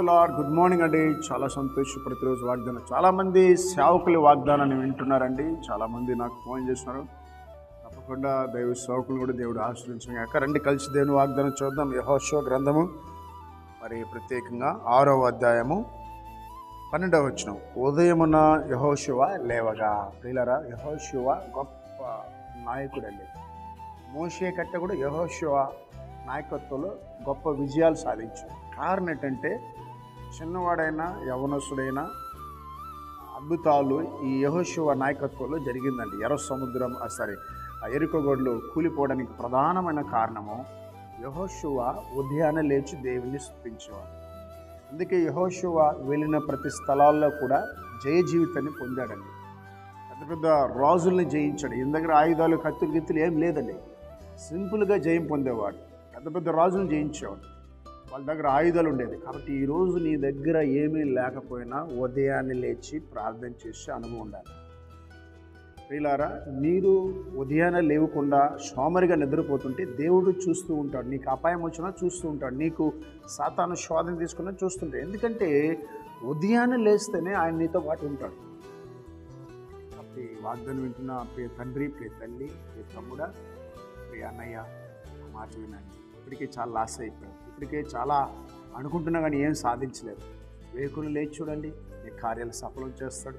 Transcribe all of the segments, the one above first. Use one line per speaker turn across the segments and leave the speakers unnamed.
Lord good morning అండి. చాలా సంతోషం ప్రతిరోజు వాగ్దానం. చాలామంది సేవకులు వాగ్దానాన్ని వింటున్నారండి. చాలామంది నాకు ఫోన్ చేస్తున్నారు. తప్పకుండా దైవ సేవకులు కూడా దేవుడు ఆశ్రయించాక రండి కలిసి దేవుని వాగ్దానం చూద్దాం. యహోశివ గ్రంథము. మరి ప్రత్యేకంగా ఆరవ అధ్యాయము పన్నెండవ వచ్చిన ఉదయమున యహోశివ లేవగా. ప్రియులరా యహోశివ గొప్ప నాయకుడండి. మోషే కట్ట కూడా యహోశివ నాయకత్వంలో గొప్ప విజయాలు సాధించాడు. కారణం ఏంటంటే చిన్నవాడైనా యవనసుడైనా అద్భుతాలు ఈ యహోశివ నాయకత్వంలో జరిగిందండి. ఎర్ర సముద్రం ఆ, సారీ ఆ ఎరుకగొడ్లు కూలిపోవడానికి ప్రధానమైన కారణము యహోశివ ఉదయాన్నే లేచి దేవుని స్థుతించేవాడు. అందుకే యహోశివ వెళ్ళిన ప్రతి స్థలాల్లో కూడా జయ జీవితాన్ని పొందాడండి. పెద్ద పెద్ద రాజుల్ని జయించాడు. ఈయన దగ్గర ఆయుధాలు కత్తులు గిత్తులు ఏం లేదండి. సింపుల్గా జయం పొందేవాడు. పెద్ద పెద్ద రాజులు జయించేవాడు. వాళ్ళ దగ్గర ఆయుధాలు ఉండేది. కాబట్టి ఈరోజు నీ దగ్గర ఏమీ లేకపోయినా ఉదయాన్నే లేచి ప్రార్థన చేసే అనుభవం ఉండాలి. ప్రియులారా మీరు ఉదయాన్నే లేవకుండా సోమరిగా నిద్రపోతుంటే దేవుడు చూస్తూ ఉంటాడు. నీకు అపాయం వచ్చినా చూస్తూ ఉంటాడు. నీకు సాతాను శోధన తీసుకున్నా చూస్తుంటాడు ఎందుకంటే ఉదయాన్నే లేస్తేనే ఆయన నీతో పాటు ఉంటాడు. కాబట్టి వాగ్దానం వింటున్న ప్రియ తండ్రి ప్రియ తల్లి ప్రియ తమ్ముడ ప్రియ అన్నయ్య మాట వినండి. ఇప్పటికే చాలా లాస్ అయిపోయాం. ఇప్పటికే చాలా అనుకుంటున్నా కానీ ఏం సాధించలేదు. వేకుని లేచి చూడండి నీ కార్యాలు సఫలం చేస్తాడు.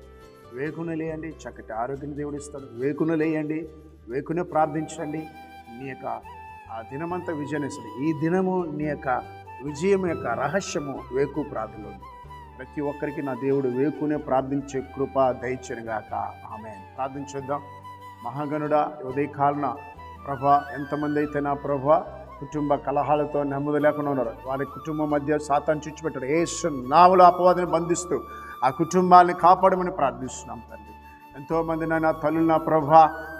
వేకున లేయండి చక్కటి ఆరోగ్యం దేవుడు ఇస్తాడు వేకున లేయండి వేకునే ప్రార్థించండి. నీ యొక్క ఆ దినమంతా విజయం ఇస్తాడు. ఈ దినము నీ యొక్క విజయం యొక్క రహస్యము వేకు ప్రార్థనలో ఉంది ప్రతి ఒక్కరికి నా దేవుడు వేకునే ప్రార్థించే కృప దయచనుగాక ఆమె ప్రార్థించేద్దాం. మహాగణుడ ఉదయకాలన ప్రభా ఎంతమంది అయితే నా ప్రభా కుటుంబ కలహాలతో నెమ్మది లేకుండా ఉన్నారు. వారి కుటుంబం మధ్య సాతాన్ని చుచ్చిపెట్టాడు. ఏసు నావుల అపవాదిని బంధిస్తూ ఆ కుటుంబాన్ని కాపాడమని ప్రార్థిస్తున్నాం తండ్రి. ఎంతోమంది నాయన తల్లులు నా ప్రభ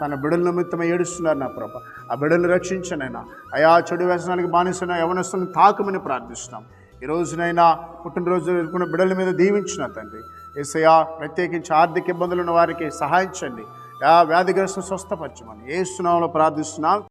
తన బిడల నిమిత్తం ఏడుస్తున్నారు నా ప్రభ. ఆ బిడలు రక్షించనైనా అయా చెడు వ్యసనానికి బానిసిన యవనస్తులను తాకమని ప్రార్థిస్తున్నాం. ఈ రోజునైనా పుట్టినరోజు జరుపుకున్న బిడల మీద దీవించిన తండ్రి. ఏసయా ప్రత్యేకించి ఆర్థిక ఇబ్బందులు ఉన్న వారికి సహాయించండి యా వ్యాధిగ్రస్త స్వస్థపరచమని ఏ ప్రార్థిస్తున్నాం.